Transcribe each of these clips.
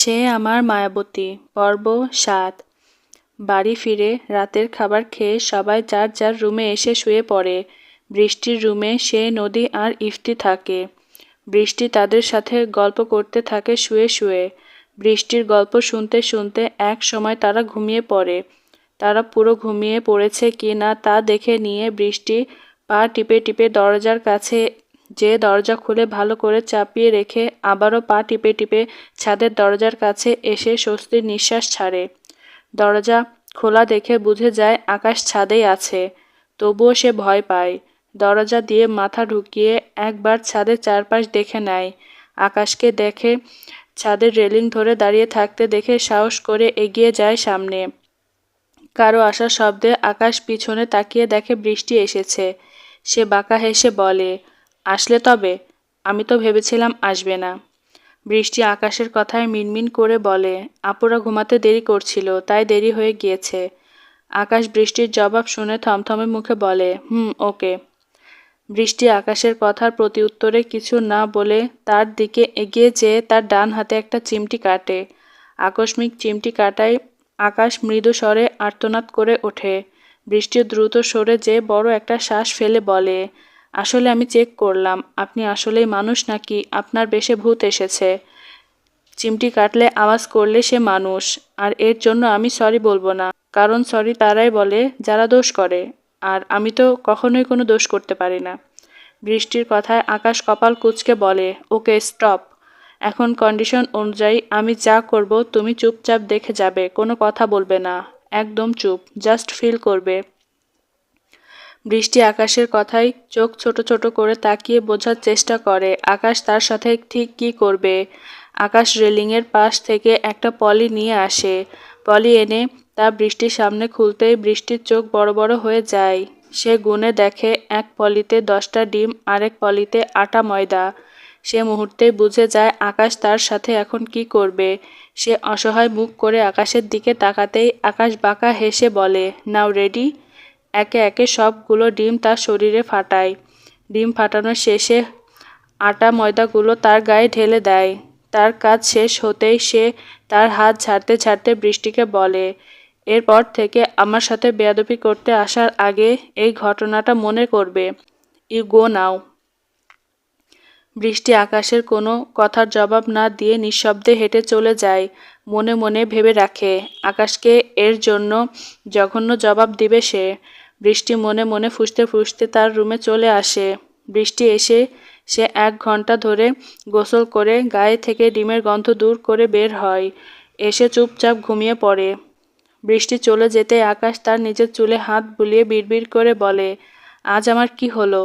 সে আমার মায়াবতী, পর্ব সাত। বাড়ি ফিরে রাতের খাবার খেয়ে সবাই যার যার রুমে এসে শুয়ে পড়ে। বৃষ্টির রুমে সে নদী আর ইফতি থাকে। বৃষ্টি তাদের সাথে গল্প করতে থাকে শুয়ে শুয়ে। বৃষ্টির গল্প শুনতে শুনতে এক সময় তারা ঘুমিয়ে পড়ে। তারা পুরো ঘুমিয়ে পড়েছে কি না তা দেখে নিয়ে বৃষ্টি পা টিপে টিপে দরজার কাছে যে দরজা খুলে ভালো করে চাপিয়ে রেখে আবারও পা টিপে টিপে ছাদের দরজার কাছে এসে স্বস্তির নিঃশ্বাস ছাড়ে। দরজা খোলা দেখে বুঝে যায় আকাশ ছাদেই আছে, তবুও সে ভয় পায়। দরজা দিয়ে মাথা ঢুকিয়ে একবার ছাদের চারপাশ দেখে নেয়। আকাশকে দেখে ছাদের রেলিং ধরে দাঁড়িয়ে থাকতে দেখে সাহস করে এগিয়ে যায় সামনে। কারও আসার শব্দে আকাশ পিছনে তাকিয়ে দেখে বৃষ্টি এসেছে। সে বাঁকা হেসে বলে আসলে তবে, আমি তো ভেবেছিলাম আসবে না। বৃষ্টি আকাশের কথায় মিনমিন করে বলে, আপুরা ঘুমাতে দেরি করছিল, তাই দেরি হয়ে গিয়েছে। আকাশ বৃষ্টির জবাব শুনে থমথমে মুখে বলে, হুম, ওকে। বৃষ্টি আকাশের কথার প্রতি উত্তরে কিছু না বলে তার দিকে এগিয়ে যেয়ে তার ডান হাতে একটা চিমটি কাটে। আকস্মিক চিমটি কাটায় আকাশ মৃদু স্বরে আর্তনাদ করে ওঠে। বৃষ্টি দ্রুত সরে যে বড় একটা শ্বাস ফেলে বলে আসলে আমি চেক করলাম, আপনি আসলেই মানুষ নাকি? আপনার বেশে ভূত এসেছে। চিমটি কাটলে আওয়াজ করলে সে মানুষ। আর এর জন্য আমি সরি বলব না, কারণ সরি তারাই বলে যারা দোষ করে। আর আমি তো কখনোই কোনো দোষ করতে পারি না। বৃষ্টির কথায় আকাশ কপাল কুচকে বলে, ওকে স্টপ এখন কন্ডিশন অনুযায়ী আমি যা করব, তুমি চুপচাপ দেখে যাবে, কোনো কথা বলবে না। একদম চুপ জাস্ট ফিল করবে। বৃষ্টি আকাশের কথাই চোখ ছোট ছোট করে তাকিয়ে বোঝার চেষ্টা করে, আকাশ তার সাথে ঠিক কি করবে। আকাশ রেলিংয়ের পাশ থেকে একটা পলি নিয়ে আসে। পলি এনে তা বৃষ্টির সামনে খুলতেই বৃষ্টির চোখ বড় বড় হয়ে যায়। সে গুনে দেখে এক পলিতে দশটা ডিম, আরেক পলিতে আটা ময়দা। সে মুহূর্তে বুঝে যায় আকাশ তার সাথে এখন কি করবে। সে অসহায় মুখ করে আকাশের দিকে তাকাতেই আকাশ বাঁকা হেসে বলে, নাও রেডি। একে একে সবগুলো ডিম তার শরীরে ফাটায়। ডিম ফাটানোর শেষে আটা ময়দাগুলো তার গায়ে ঢেলে দেয়। তার কাজ শেষ হতেই সে তার হাত ছাড়তে ছাড়তে বৃষ্টিকে বলে। এরপর থেকে আমার সাথে বেয়াদপি করতে আসার আগে এই ঘটনাটা মনে করবে। You go now. বৃষ্টি আকাশের কোনো কথার জবাব না দিয়ে নিঃশব্দে হেঁটে চলে যায়, মনে মনে ভেবে রাখে। আকাশকে এর জন্য জঘন্য জবাব দিবে সে। বৃষ্টি মনে মনে ফুসতে ফুসতে তার রুমে চলে আসে। বৃষ্টি এসে সে এক ঘণ্টা ধরে গোসল করে গায়ে থেকে ডিমের গন্ধ দূর করে বের হয়। এসে চুপচাপ ঘুমিয়ে পড়ে। বৃষ্টি চলে যেতে আকাশ তার নিজের চুলে হাত বুলিয়ে বিড়বিড় করে বলে, আজ আমার কি হলো?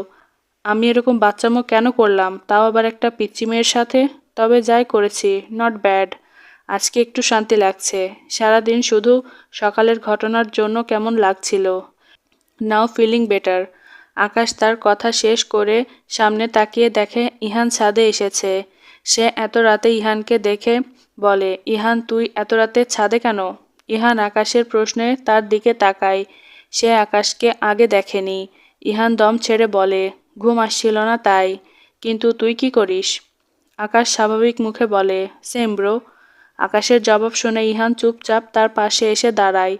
আমি এরকম বাচ্চামো কেন করলাম? তাও আবার একটা পিচ্চি মেয়ের সাথে? তবে যাই করেছি, নট ব্যাড। আজকে একটু শান্তি লাগছে। সারাদিন শুধু সকালের ঘটনার জন্য কেমন লাগছিল? নাও ফিলিং বেটার। আকাশ তার কথা শেষ করে সামনে তাকিয়ে দেখে, ইহান ছাদে এসেছে। সে এত রাতে ইহানকে দেখে বলে, ইহান, তুই এত রাতে ছাদে কেন? ইহান আকাশের প্রশ্নে তার দিকে তাকায়। সে আকাশকে আগে দেখেনি। ইহান দম ছেড়ে বলে, ঘুম আসছিল না তাই, কিন্তু তুই কি করিস? আকাশ স্বাভাবিক মুখে বলে, সেম ব্রো। আকাশের জবাব শুনে ইহান চুপচাপ তার পাশে এসে দাঁড়ায়।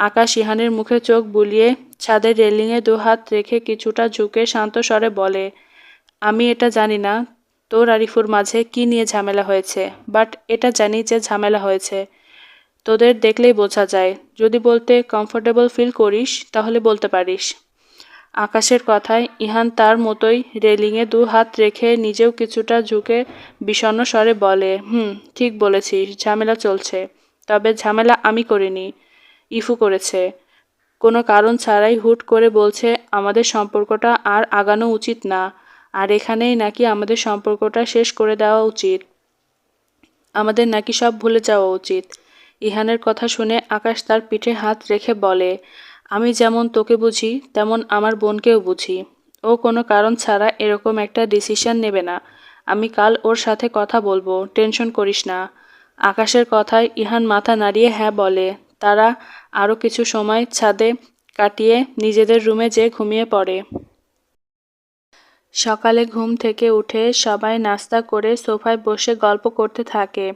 আকাশ ইহানের মুখে চোখ বুলিয়ে ছাদের রেলিংয়ে দু হাত রেখে কিছুটা ঝুঁকে শান্ত স্বরে বলে, আমি এটা জানি না। তোর আরিফুর মাঝে কি নিয়ে ঝামেলা হয়েছে? বাট এটা জানি যে ঝামেলা হয়েছে। তোদের দেখলেই বোঝা যায়। যদি বলতে কমফোর্টেবল ফিল করিস, তাহলে বলতে পারিস আকাশের কথায় ইহান তার মতোই রেলিংয়ে দু হাত রেখে নিজেও কিছুটা ঝুঁকে বিষণ্ণ স্বরে বলে, হুম, ঠিক বলেছিস, ঝামেলা চলছে। তবে ঝামেলা আমি করিনি। ইফু করেছে। কোনো কারণ ছাড়াই হুট করে বলছে, আমাদের সম্পর্কটা আর আগানো উচিত না। আর এখানেই নাকি আমাদের সম্পর্কটা শেষ করে দেওয়া উচিত। আমাদের নাকি সব ভুলে যাওয়া উচিত। ইহানের কথা শুনে আকাশ তার পিঠে হাত রেখে বলে, আমি যেমন তোকে বুঝি, তেমন আমার বোনকেও বুঝি। ও কোনো কারণ ছাড়া এরকম একটা ডিসিশন নেবে না। আমি কাল ওর সাথে কথা বলব, টেনশন করিস না। আকাশের কথায় ইহান মাথা নাড়িয়ে হ্যাঁ বলে তারা আরও কিছু সময় ছাদে কাটিয়ে নিজেদের রুমে যেয়ে ঘুমিয়ে পড়ে। সকালে ঘুম থেকে উঠে সবাই নাস্তা করে সোফায় বসে গল্প করতে থাকে।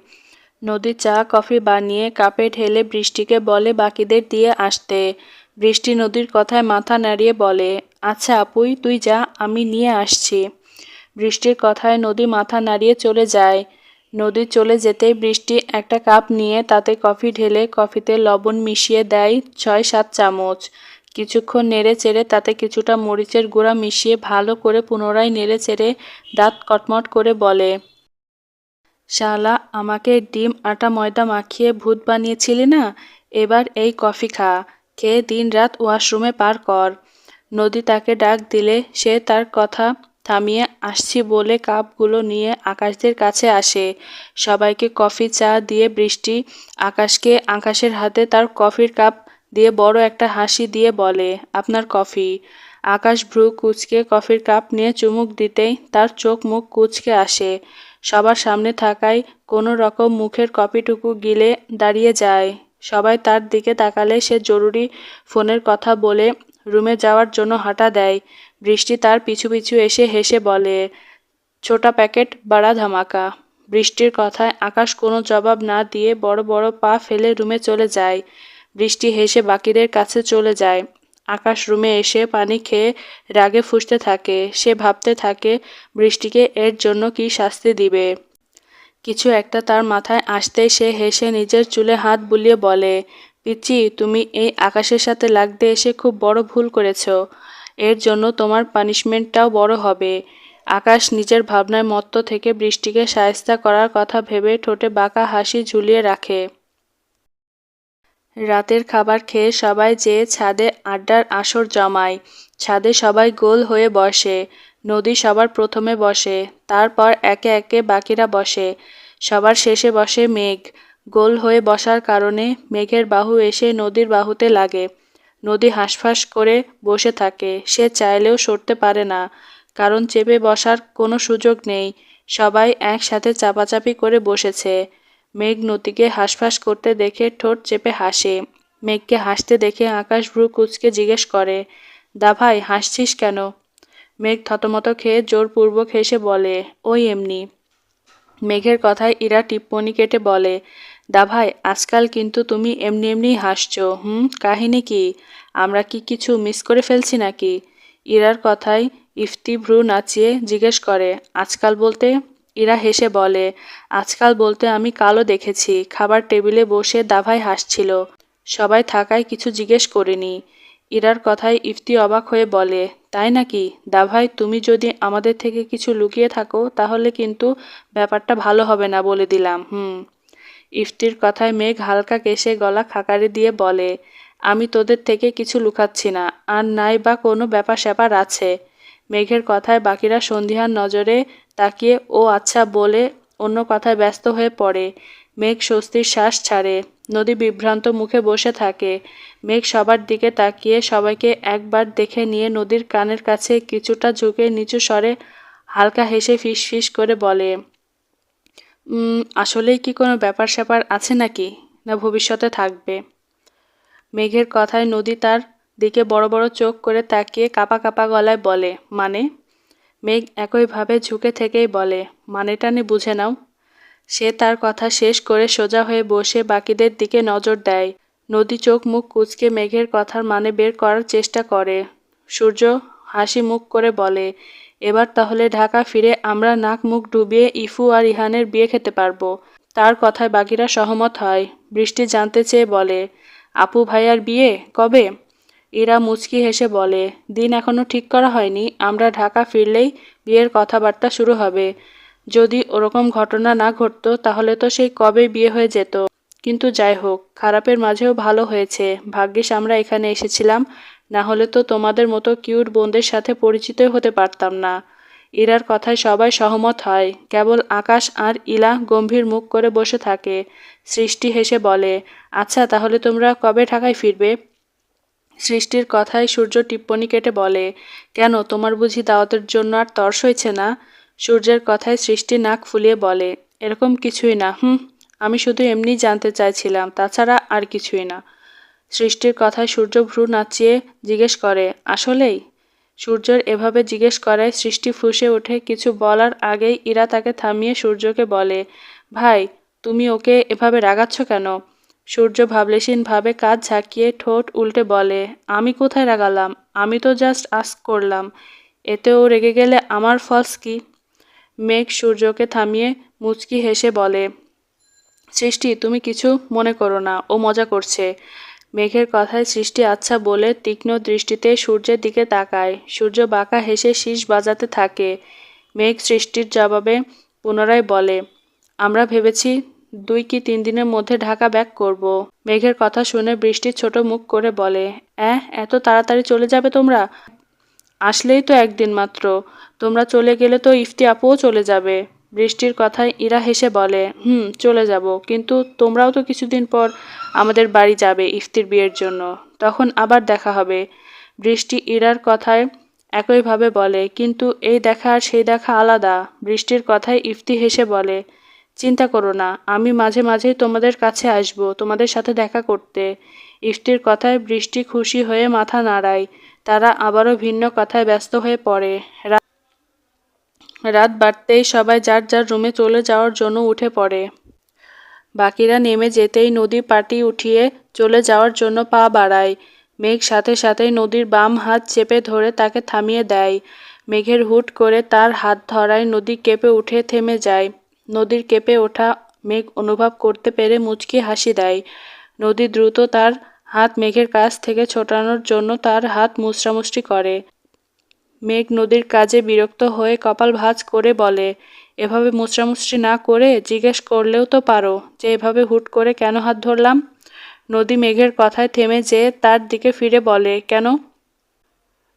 নদী চা, কফি বানিয়ে কাপে ঢেলে বৃষ্টিকে বলে বাকিদের দিয়ে আসতে। বৃষ্টি নদীর কথায় মাথা নাড়িয়ে বলে আচ্ছা আপুই তুই যা, আমি নিয়ে আসছি। বৃষ্টির কথায় নদী মাথা নাড়িয়ে চলে যায়। নদী চলে যেতেই বৃষ্টি একটা কাপ নিয়ে তাতে কফি ঢেলে কফিতে লবণ মিশিয়ে দেয় ছয় সাত চামচ। কিছুক্ষণ নেড়ে চেড়ে তাতে কিছুটা মরিচের গুঁড়া মিশিয়ে ভালো করে পুনরায় নেড়ে চেড়ে দাঁত কটমট করে বলে, শালা, আমাকে ডিম, আটা, ময়দা মাখিয়ে ভূত বানিয়েছিলি না? এবার এই কফি খা, খেয়ে দিন রাত ওয়াশরুমে পার কর। নদী তাকে ডাক দিলে সে তার কথা থামিয়ে আসছি বলে কাপগুলো নিয়ে আকাশদের কাছে আসে। সবাইকে কফি, চা দিয়ে বৃষ্টি, আকাশকে আকাশের হাতে তার কফির কাপ দিয়ে বড় একটা হাসি দিয়ে বলে, আপনার কফি। আকাশ ভ্রু কুচকে কফির কাপ নিয়ে চুমুক দিতেই তার চোখ মুখ কুচকে আসে। সবার সামনে থাকায় কোনো রকম মুখের কপিটুকু গিলে দাঁড়িয়ে যায়। সবাই তার দিকে তাকালে সে জরুরি ফোনের কথা বলে রুমে যাওয়ার জন্য হাঁটা দেয়। বৃষ্টি তার পিছু পিছু এসে হেসে বলে, ছোটা প্যাকেট, বাড়া ধামাকা। বৃষ্টির কথায় আকাশ কোনো জবাব না দিয়ে বড় বড় পা ফেলে রুমে চলে যায়। বৃষ্টি হেসে বাকিদের কাছে চলে যায়। আকাশ রুমে এসে পানি খেয়ে রাগে ফুসতে থাকে। সে ভাবতে থাকে, বৃষ্টিকে এর জন্য কি শাস্তি দিবে? কিছু একটা তার মাথায় আসতেই সে হেসে নিজের চুলে হাত বুলিয়ে বলে পিচি তুমি এই আকাশের সাথে লাগতে এসে খুব বড় ভুল করেছ। এর জন্য তোমার পানিশমেন্টটাও বড় হবে। আকাশ নিজের ভাবনায় মত্ত থেকে বৃষ্টিকে সায়স্তা করার কথা ভেবে ঠোঁটে বাঁকা হাসি ঝুলিয়ে রাখে। রাতের খাবার খেয়ে সবাই যেয়ে ছাদে আড্ডার আসর জমায়, ছাদে সবাই গোল হয়ে বসে, নদী সবার প্রথমে বসে, তারপর একে একে বাকিরা বসে, সবার শেষে বসে মেঘ। গোল হয়ে বসার কারণে মেঘের বাহু এসে নদীর বাহুতে লাগে। নদী হাঁসফাঁস করে বসে থাকে। সে চাইলেও সরতে পারে না, কারণ চেপে বসার কোনো সুযোগ নেই। সবাই একসাথে চাপাচাপি করে বসেছে। মেঘ নদীকে হাঁসফাঁস করতে দেখে ঠোঁট চেপে হাসে। মেঘকে হাসতে দেখে আকাশ ভ্রু কুচকে জিজ্ঞেস করে, দা ভাই, হাসছিস কেন? মেঘ থতমত খেয়ে জোরপূর্বক হেসে বলে, ওই এমনি। মেঘের কথায় ইরা টিপ্পনি কেটে বলে দা ভাই, আজকাল কিন্তু তুমি এমনি এমনি হাসছো, হুম? কাহিনী কি? আমরা কি কিছু মিস করে ফেলছি নাকি? ইরার কথায় ইফতি ভ্রু নাচিয়ে জিজ্ঞেস করে, আজকাল বলতে? ইরা হেসে বলে, আজকাল বলতে আমি কালো দেখেছি, খাবার টেবিলে বসে দাভাই হাসছিল, সবাই থাকায় কিছু জিজ্ঞেস করিনি। ইরার কথায় ইফতি অবাক হয়ে বলে, তাই নাকি? দাভাই তুমি যদি আমাদের থেকে কিছু লুকিয়ে থাকো, তাহলে কিন্তু ব্যাপারটা ভালো হবে না বলে দিলাম, হুম? ইফতির কথায় মেঘ হালকা কেশে গলা খাকারি দিয়ে বলে, আমি তোদের থেকে কিছু লুকাচ্ছি না, আর নাই বা কোনো ব্যাপার স্যাপার আছে। মেঘের কথায় বাকিরা সন্ধিহার নজরে তাকিয়ে, ও আচ্ছা বলে অন্য কথায় ব্যস্ত হয়ে পড়ে। মেঘ স্বস্তির শ্বাস ছাড়ে, নদী বিভ্রান্ত মুখে বসে থাকে। মেঘ সবার দিকে তাকিয়ে সবাইকে একবার দেখে নিয়ে নদীর কানের কাছে কিছুটা ঝুঁকে নিচু স্বরে হালকা হেসে ফিস ফিস করে বলে আসলেই কি কোনো ব্যাপার স্যাপার আছে নাকি? না ভবিষ্যতে থাকবে? মেঘের কথায় নদী তার দিকে বড় বড় চোখ করে তাকিয়ে কাপা কাপা গলায় বলে মানে? মেঘ একইভাবে ঝুঁকে থেকেই বলে, মানেটা নি বুঝে নাও। সে তার কথা শেষ করে সোজা হয়ে বসে বাকিদের দিকে নজর দেয়। নদী চোখ মুখ কুচকে মেঘের কথার মানে বের করার চেষ্টা করে। সূর্য হাসি মুখ করে বলে এবার তাহলে ঢাকা ফিরে আমরা নাক মুখ ডুবিয়ে ইফু আর ইহানের বিয়ে খেতে পারব। তার কথায় বাকিরা সহমত হয়। বৃষ্টি জানতে চেয়ে বলে, আপু ভাইয়ার বিয়ে? কবে? এরা মুচকি হেসে বলে, দিন এখনও ঠিক করা হয়নি। আমরা ঢাকা ফিরলেই বিয়ের কথাবার্তা শুরু হবে। যদি ওরকম ঘটনা না ঘটতো, তাহলে তো সেই কবে বিয়ে হয়ে যেত। কিন্তু যাই হোক, খারাপের মাঝেও ভালো হয়েছে। ভাগ্যিস আমরা এখানে এসেছিলাম। না হলে তো তোমাদের মতো কিউট বোনদের সাথে পরিচিত হতে পারতাম না। ইরার কথায় সবাই সহমত হয়। কেবল আকাশ আর ইলা গম্ভীর মুখ করে বসে থাকে। সৃষ্টি হেসে বলে আচ্ছা তাহলে তোমরা কবে ঢাকায় ফিরবে? সৃষ্টির কথায় সূর্য টিপ্পনি কেটে বলে, কেন, তোমার বুঝি দাওয়াতের জন্য আর তর্স হয়েছে না? সূর্যের কথায় সৃষ্টি নাক ফুলিয়ে বলে, এরকম কিছুই না, হুম, আমি শুধু এমনি জানতে চাইছিলাম, তাছাড়া আর কিছুই না। সৃষ্টির কথায় সূর্য ভ্রু নাচিয়ে জিজ্ঞেস করে, আসলেই? সূর্যের এভাবে জিজ্ঞেস করায় সৃষ্টি ফুসে ওঠে। কিছু বলার আগেই ইরা তাকে থামিয়ে সূর্যকে বলে, ভাই, তুমি ওকে এভাবে রাগাচ্ছ কেন? সূর্য ভাবলেশীনভাবে কাজ ঝাঁকিয়ে ঠোঁট উল্টে বলে, আমি কোথায় রাগালাম? আমি তো জাস্ট আস্ক করলাম। এতে ও রেগে গেলে আমার ফলস কি? মেঘ সূর্যকে থামিয়ে মুচকি হেসে বলে, সৃষ্টি, তুমি কিছু মনে করো না। ও মজা করছে। মেঘের কথায় সৃষ্টি আচ্ছা বলে তীক্ষ্ণ দৃষ্টিতে সূর্যের দিকে তাকায়। সূর্য বাঁকা হেসে শীষ বাজাতে থাকে। মেঘ সৃষ্টির জবাবে পুনরায় বলে, আমরা ভেবেছি দুই কি তিন দিনের মধ্যে ঢাকা ব্যাক করব। মেঘের কথা শুনে বৃষ্টি ছোট মুখ করে বলে, অ্যাঁ, এত তাড়াতাড়ি চলে যাবে তোমরা? আসলেই তো একদিন মাত্র। তোমরা চলে গেলে তো ইফতি আপুও চলে যাবে। বৃষ্টির কথায় ইরা হেসে বলে, হুম, চলে যাব। কিন্তু তোমরাও তো কিছুদিন পর আমাদের বাড়ি যাবে ইফতির বিয়ের জন্য। তখন আবার দেখা হবে। বৃষ্টি ইরার কথায় একইভাবে বলে, কিন্তু এই দেখা আর সেই দেখা আলাদা। বৃষ্টির কথায় ইফতি হেসে বলে, চিন্তা করো না, আমি মাঝে মাঝেই তোমাদের কাছে আসব, তোমাদের সাথে দেখা করতে। ইফতির কথায় বৃষ্টি খুশি হয়ে মাথা নাড়ায়, তারা আবারও ভিন্ন কথায় ব্যস্ত হয়ে পড়ে। রাত বাড়তেই সবাই যার যার রুমে চলে যাওয়ার জন্য উঠে পড়ে। বাকিরা নেমে যেতেই নদী পাটি উঠিয়ে চলে যাওয়ার জন্য পা বাড়ায়। মেঘ সাথে সাথেই নদীর বাম হাত চেপে ধরে তাকে থামিয়ে দেয়। মেঘের হুট করে তার হাত ধরায় নদী কেঁপে উঠে থেমে যায়। নদীর কেঁপে ওঠা মেঘ অনুভব করতে পেরে মুচকি হাসি দেয়। নদী দ্রুত তার হাত মেঘের কাছ থেকে ছোটানোর জন্য তার হাত মুচড়ামুচড়ি করে। মেঘ নদীর কাজে বিরক্ত হয়ে কপাল ভাঁজ করে বলে, এভাবে মুচড়ামুচড়ি না করে জিজ্ঞেস করলেও তো পারো যে এভাবে হুট করে কেন হাত ধরলাম? নদী মেঘের কথায় থেমে যেয়ে তার দিকে ফিরে বলে, কেন?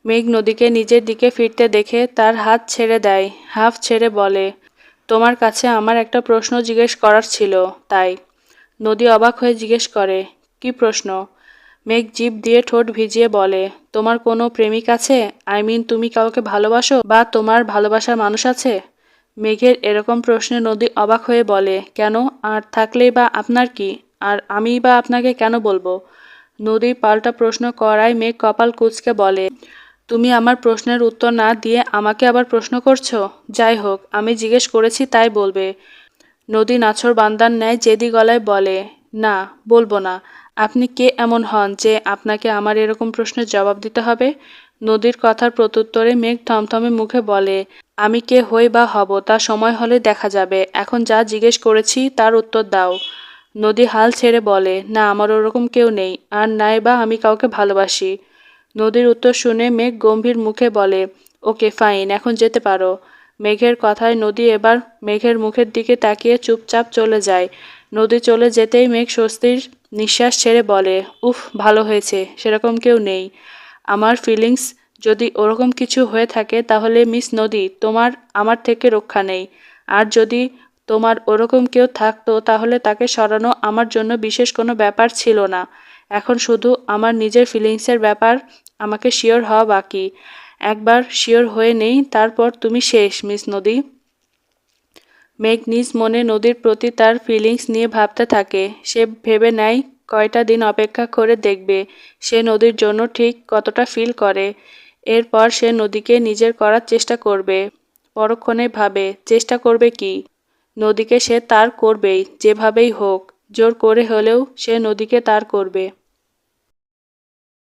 মেঘ নদীকে নিজের দিকে ফিরতে দেখে তার হাত ছেড়ে দেয়, হাফ ছেড়ে বলে, তোমার কাছে আমার একটা প্রশ্ন জিজ্ঞেস করার ছিল, তাই। নদী অবাক হয়ে জিজ্ঞেস করে, কি প্রশ্ন? মেঘ জিভ দিয়ে ঠোঁট ভিজিয়ে বলে, তোমার কোনো প্রেমিক আছে? আই মিন, তুমি কাউকে ভালোবাসো বা তোমার ভালোবাসার মানুষ আছে? মেঘের এরকম প্রশ্নে নদী অবাক হয়ে বলে, কেন? আর থাকলেই বা আপনার কি? আর আমি বা আপনাকে কেন বলব? নদী পাল্টা প্রশ্ন করায় মেঘ কপাল কুচকে বলে, তুমি আমার প্রশ্নের উত্তর না দিয়ে আমাকে আবার প্রশ্ন করছ? যাই হোক, আমি জিজ্ঞেস করেছি তাই বলবে। নদী নাছর বান্দার ন্যায় জেদি গলায় বলে না, বলব না। আপনি কে এমন হন যে আপনাকে আমার এরকম প্রশ্নের জবাব দিতে হবে? নদীর কথার প্রত্যুত্তরে মেঘ থমথমে মুখে বলে, আমি কে হই বা হব তা সময় হলে দেখা যাবে। এখন যা জিজ্ঞেস করেছি তার উত্তর দাও। নদী হাল ছেড়ে বলে, না, আমার ওরকম কেউ নেই, আর নাই বা আমি কাউকে ভালোবাসি। নদীর উত্তর শুনে মেঘ গম্ভীর মুখে বলে, ওকে, ফাইন, এখন যেতে পারো। মেঘের কথায় নদী এবার মেঘের মুখের দিকে তাকিয়ে চুপচাপ চলে যায়। নদী চলে যেতেই মেঘ স্বস্তির নিঃশ্বাস ছেড়ে বলে, উফ, ভালো হয়েছে, সেরকম কেউ নেই। আমার ফিলিংস যদি ওরকম কিছু হয়ে থাকে, তাহলে মিস নদী, তোমার, আমার থেকে রক্ষা নেই। আর যদি তোমার ওরকম কেউ থাকতো, তাহলে তাকে সরানো আমার জন্য বিশেষ কোনো ব্যাপার ছিল না। এখন শুধু আমার নিজের ফিলিংসের ব্যাপার আমাকে শিওর হওয়া বাকি। একবার শিওর হয়ে নেই, তারপর তুমি শেষ, মিস নদী। মেঘ নিজ মনে নদীর প্রতি তার ফিলিংস নিয়ে ভাবতে থাকে। সে ভেবে নেয়, কয়টা দিন অপেক্ষা করে দেখবে, সে নদীর জন্য ঠিক কতটা ফিল করে। এরপর সে নদীকে নিজের করার চেষ্টা করবে, পরক্ষণে ভাবে, চেষ্টা করবে কি? নদীকে সে তার করবেই, যেভাবেই হোক, জোর করে হলেও সে নদীকে তার করবে।